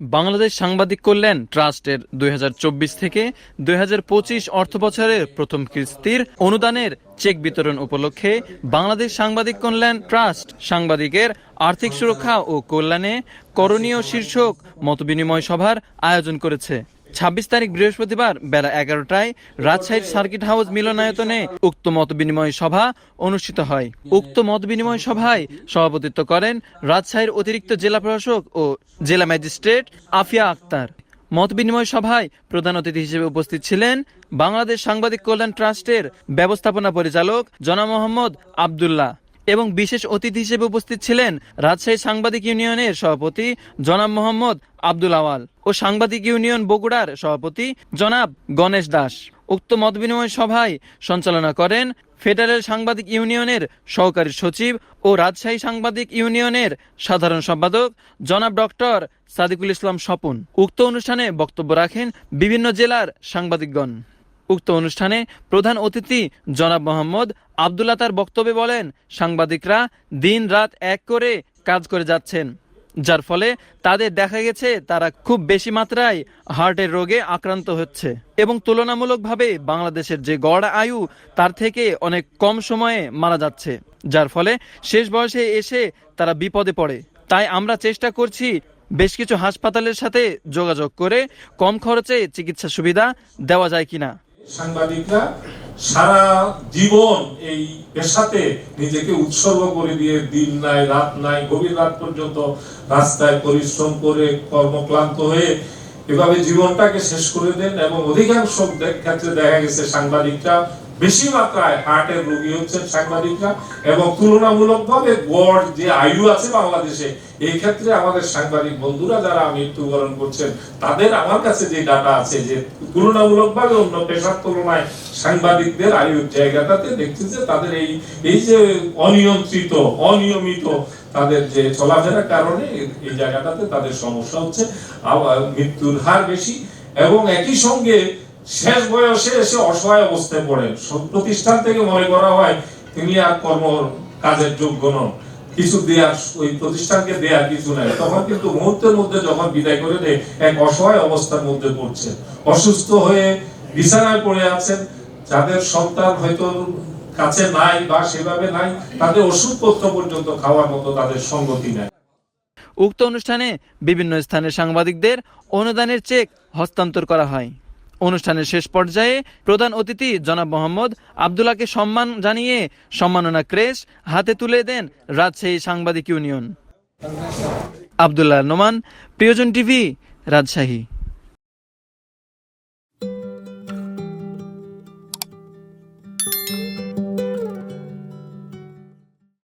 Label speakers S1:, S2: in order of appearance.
S1: বাংলাদেশ সাংবাদিক কল্যাণ ট্রাস্টের দুই হাজার চব্বিশ থেকে দুই অর্থ বছরের প্রথম কিস্তির অনুদানের চেক বিতরণ উপলক্ষে বাংলাদেশ সাংবাদিক কল্যাণ ট্রাস্ট সাংবাদিকের আর্থিক সুরক্ষা ও কল্যাণে করণীয় শীর্ষক মতবিনিময় সভার আয়োজন করেছে। ছাব্বিশ তারিখ বৃহস্পতিবার বেলা এগারোটায় রাজশাহীর সার্কিট হাউস মিলনায়তনে উক্ত মত বিনিময় সভা অনুষ্ঠিত হয়। উক্ত মত বিনিময় সভায় সভাপতিত্ব করেন রাজশাহীর অতিরিক্ত জেলা প্রশাসক ও জেলা ম্যাজিস্ট্রেট আফিয়া আক্তার। মত বিনিময় সভায় প্রধান অতিথি হিসেবে উপস্থিত ছিলেন বাংলাদেশ সাংবাদিক কল্যাণ ট্রাস্টের ব্যবস্থাপনা পরিচালক জনা মোহাম্মদ আবদুল্লাহ। এবং বিশেষ অতিথি হিসেবে উপস্থিত ছিলেন রাজশাহী সাংবাদিক ইউনিয়নের সভাপতি জনাব মোহাম্মদ আব্দুল আওয়াল ও সাংবাদিক ইউনিয়ন বগুড়ার সভাপতি জনাব গণেশ দাস। উক্ত মতবিনিময় সভায় সঞ্চালনা করেন ফেডারেল সাংবাদিক ইউনিয়নের সহকারী সচিব ও রাজশাহী সাংবাদিক ইউনিয়নের সাধারণ সম্পাদক জনাব ডক্টর সাদিকুল ইসলাম স্বপন। উক্ত অনুষ্ঠানে বক্তব্য রাখেন বিভিন্ন জেলার সাংবাদিকগণ। উক্ত অনুষ্ঠানে প্রধান অতিথি জনাব মোহাম্মদ আবদুল্লাহ তার বক্তব্যে বলেন, সাংবাদিকরা দিন রাত এক করে কাজ করে যাচ্ছেন, যার ফলে তাদের দেখা গেছে তারা খুব বেশি মাত্রায় হার্টের রোগে আক্রান্ত হচ্ছে এবং তুলনামূলকভাবে বাংলাদেশের যে গড় আয়ু তার থেকে অনেক কম সময়ে মারা যাচ্ছে, যার ফলে শেষ বয়সে এসে তারা বিপদে পড়ে। তাই আমরা চেষ্টা করছি বেশ কিছু হাসপাতালের সাথে যোগাযোগ করে কম খরচে চিকিৎসা সুবিধা দেওয়া যায় কিনা।
S2: সাংবাদিকরা সারা জীবন এই পেশাতে নিজেকে উৎসর্গ করে দিয়ে দিন নাই, রাত নাই, গভীর রাত পর্যন্ত রাস্তায় পরিশ্রম করে কর্মক্লান্ত হয়ে এভাবে জীবনটাকে শেষ করে দেন এবং অধিকাংশ ক্ষেত্রে দেখা গেছে সাংবাদিকরা বেশি মাত্রায় হার্টের রোগী হচ্ছেন সাংবাদিকরা এবং তুলনামূলকভাবে গড় যে আয়ু আছে বাংলাদেশে, এই ক্ষেত্রে আমাদের সাংবাদিক বন্ধুরা যারা মৃত্যুবরণ করছেন, তাদের আমার কাছে যে ডাটা আছে যে তুলনামূলকভাবে অন্য পেশার তুলনায় সাংবাদিকদের আয়ুর জায়গাটাতে দেখছি যে তাদের এই এই যে অনিয়ন্ত্রিত, অনিয়মিত তাদের যে চলাফেরার কারণে এই- জায়গাটাতে তাদের সমস্যা হচ্ছে মৃত্যুর হার বেশি এবং একই সঙ্গে শেষ বয়সে এসে অসহায় অবস্থায় পড়েন প্রতিষ্ঠান থেকে মনে করা হয় তিনি আর কর্ম কাজের যোগ্য নন কিছু দেয়ার ওই প্রতিষ্ঠানকে দেয়ার কিছু নাই। তখন কিন্তু মুহূর্তের মধ্যে যখন বিদায় করে দেয়, এক অসহায় অবস্থার মধ্যে পড়ছে। অসুস্থ হয়ে বিছানায় পড়ে আছেন। যাদের সন্তান হয়তো কাছে নাই বা সেভাবে নাই, তাদের ওষুধপত্র পর্যন্ত খাওয়ার মতো তাদের সঙ্গতি নাই।
S1: উক্ত অনুষ্ঠানে বিভিন্ন স্থানের সাংবাদিকদের অনুদানের চেক হস্তান্তর করা হয়। অনুষ্ঠানের শেষ পর্যায়ে প্রধান অতিথি জনাব মোহাম্মদ আবদুল্লাহকে সম্মান জানিয়ে সম্মাননা ক্রেশ হাতে তুলে দেন রাজশাহী সাংবাদিক ইউনিয়ন। আবদুল্লাহ নোমান, প্রিয়জন টিভি, রাজশাহী।